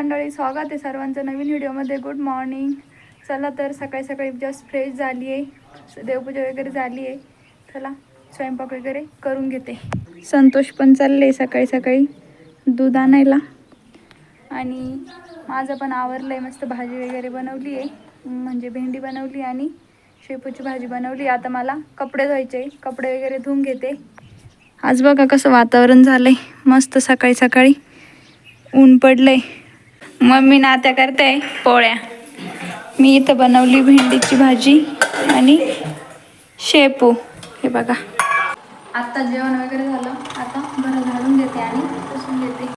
मंडळी स्वागत आहे सर्वांचं नवीन व्हिडिओमध्ये. गुड मॉर्निंग चला तर सकाळी सकाळी जस्ट फ्रेश झाली आहे. देवपूजा वगैरे झाली आहे. चला स्वयंपाक वगैरे करून घेते. संतोष पण चालले सकाळी सकाळी. दूध आणायला. आणि माझं पण आवरलं आहे मस्त भाजी वगैरे बनवली आहे. म्हणजे भेंडी बनवली आणि शेपूची भाजी बनवली. आता मला कपडे धुवायचे कपडे वगैरे धुवून घेते. आज बघा कसं वातावरण झालंय. मस्त सकाळी सकाळी. ऊन पडलं आहे मम्मी नात्या करते पोळ्या. मी इथं बनवली भेंडीची भाजी आणि शेपू. हे बघा. आत्ता जेवण वगैरे झालं. आता बरं झाडून घेते आणि पुसून घेते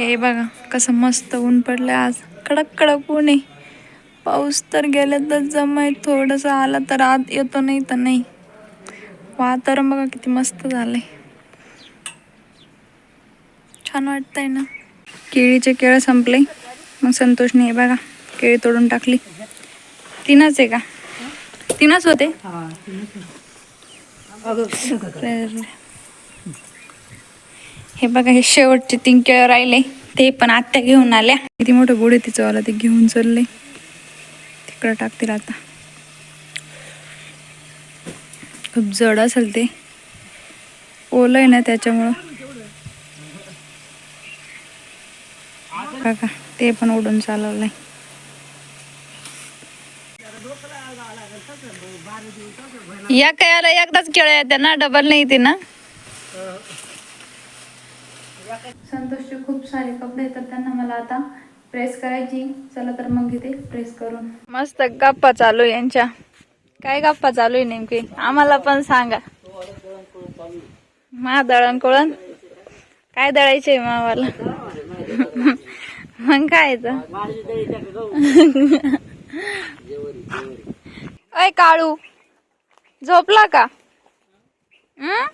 हे बघा कसं मस्त ऊन पडलं आज. कडक कडक ऊन आहे. पाऊस तर गेलं तर जमाय थोडंसं आलं तर आत येतो नाही तर नाही. वातावरण बघा किती मस्त झालंय. छान वाटतंय ना. केळीचे केळं संपले. मग संतोषने हे बघा केळी तोडून टाकली. तीनच आहे का? तीनच होते? तर- हे बघा हे शेवटचे तीन केळं राहिले. ते पण आत्या घेऊन आल्या. किती मोठं गोड आहे तिचं वाला ते घेऊन चालले. तिकडं टाकतील आता. खूप जड असेल ते. ओलं आहे ना त्याच्यामुळं. बघा ते पण ओढून चालवलंय. या काय एकदाच केळं येते ना? डबल नाही येते ना? संतोषचे खूप सारे कपडे तर त्यांना मला आता प्रेस करायची चला तर मग घेते प्रेस करून. मस्त गप्पा चालू यांच्या. काय गप्पा चालू आहे नेमकी? आम्हाला पण सांगा. मा दळण कोळण? काय दळायचंय मावाला मग काय अय काळू. झोपला का? हं?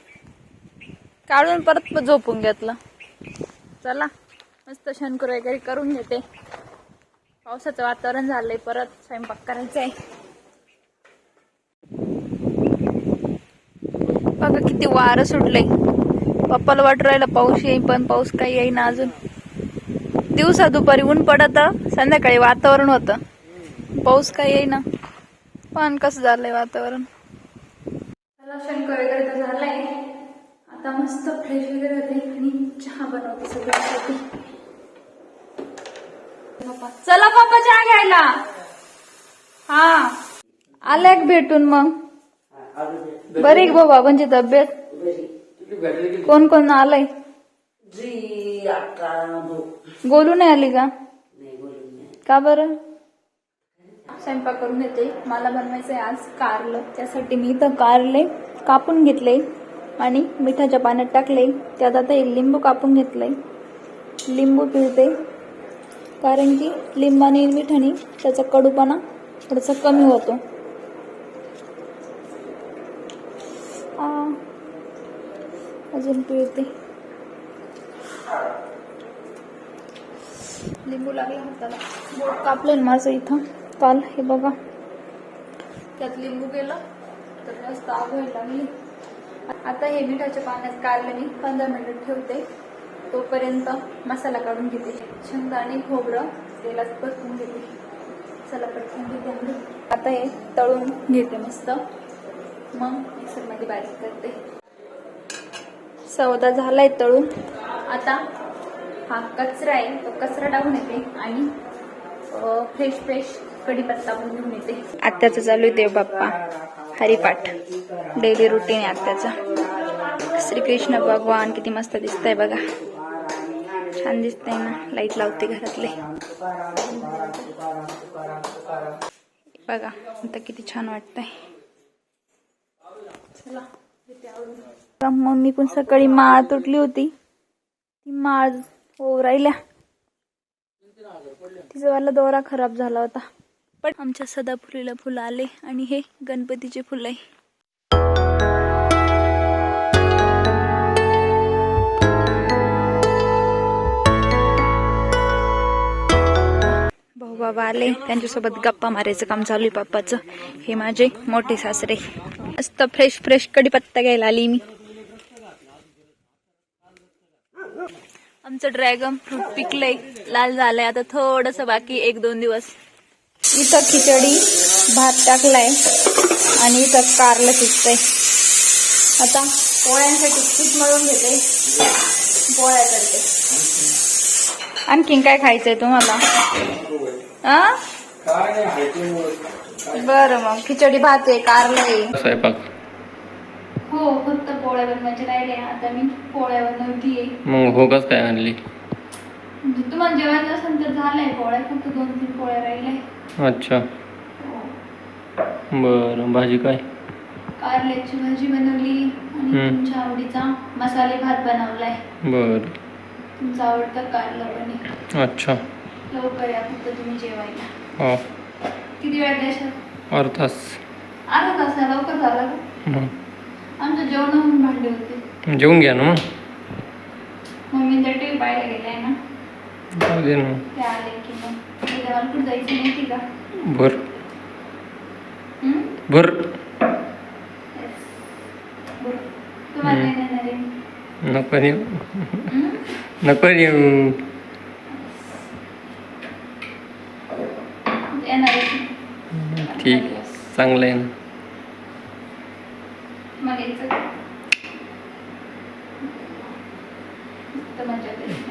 काढून परत झोपून घेतलं. चला मस्त शंकर वगैरे करून घेते. पावसाचं वातावरण झालंय परत स्वयंपाक करायचा आहे बघा किती वारं सुटलंय. पप्पाला वाट राहिला पाऊस येईल पण पाऊस काही येईना अजून. दिवसा दुपारी ऊन पडत संध्याकाळी वातावरण होतं. पाऊस काही येईना. पण कसं झालंय वातावरण? चला शंकर वगैरे तर झालाय. आता मस्त फ्रेश वगैरे होते आणि चहा बनवते सगळ्यांसाठी. चला पप्पा चहा घ्यायला. हा. आल्या का भेटून मग? बरी का बाबांची तब्येत? कोण कोण आलंय? गोलू नाही आली का? का बरं? स्वयंपाक करून येते. मला बनवायचं आहे आज कारलं. त्यासाठी मी इथं कारले कापून घेतले. आणि मिठाच्या पाण्यात टाकले. त्यात आता एक लिंबू कापून घेतले लिंबू पिळते. कारण की लिंबाने मिठाने त्याचा कडूपणा थोडासा कमी होतो. अजून पिळते. लिंबू लागला हाताला. बोट कापलं माझं इथं. काल हे बघा. त्यात लिंबू गेलं तर मस्त आग व्हायला लागली. आता हे मिठाच्या पाण्यात काढले मी. पंधरा मिनिट ठेवते. तोपर्यंत मसाला काढून घेते. शेंगदाणे खोबरं तेलात परतून घेते. चला परतून घेते आता हे तळून घेते मस्त. मग मिक्सरमध्ये बारीक करते. सौदा झालाय तळून. आता हा कचरा आहे. तो कचरा टाकून येते आणि फ्रेश फ्रेश कढीपत्ता पण घेऊन येते. आत्ताचं चालू आहे देव बाप्पा हरिपाठ. डेली रुटीन आहे आत्याचा. श्रीकृष्ण भगवान किती मस्त दिसतंय बघा. छान दिसतंय ना लाइट लावते घरातले. बघा आता किती छान वाटतंय. चला. तर मम्मी पण सकाळी माळ तुटली होती. ती माळ हो राहिल्या. तिचा वाला दोरा खराब झाला होता. पण आमच्या सदाफुलीला फुलं आले आणि हे गणपतीचे फुलं आहे. भाऊ बाबा आले. त्यांच्यासोबत गप्पा मारायचं काम चालू आहे पप्पाचं. हे माझे मोठे सासरे. मस्त फ्रेश फ्रेश कडीपत्ता घ्यायला आली मी. आमचं ड्रॅगन फ्रूट पिकलंय. लाल झालंय. आता थोडस बाकी एक दोन दिवस. इथं खिचडी भात टाकलाय आणि इथं कारलं शिजतंय आता पोळ्यांसाठी पीठ मळून घेते. पोळ्या करते. आणखीन काय खायचंय तुम्हाला? आ? बरं मग खिचडी भात आहे कारलं आहे. स्वयंपाक. हो फक्त पोळ्या बनवायचे राहिले आता मी पोळ्या बनवतीये मग हो कस काय आणली? म्हणजे तुम्हाला जेवायचं असेल तर झालंय पोळ्या. फक्त दोन तीन पोळ्या राहिल्या अच्छा. बरं भाजी काय? कारल्याची भाजी बनवली आणि हम्म. तुमच्या आवडीचा मसाले भात बनवलाय. बरं. तुमचं आवडतं कारलं पण आहे. अच्छा. लवकर या फक्त तुम्ही जेवायला. हो. किती वेळ अर्धा तास. अर्धा तास लवकर झाला का आमचं जेवण होऊन भांडे होते. जेवून घ्या ना मग. मम्मी तर टीव्ही पाहायला गेलाय ना. जाऊ दे ना ते आले की मग. मला कुठं जायचं माहिती का Yes. बरं. तुम्हाला हम्म. काय देणार आहे? नको येऊ हम्म? नको येऊ येणार आहे. ठीक चांगलं आहे ना मग यायचं मजा येते.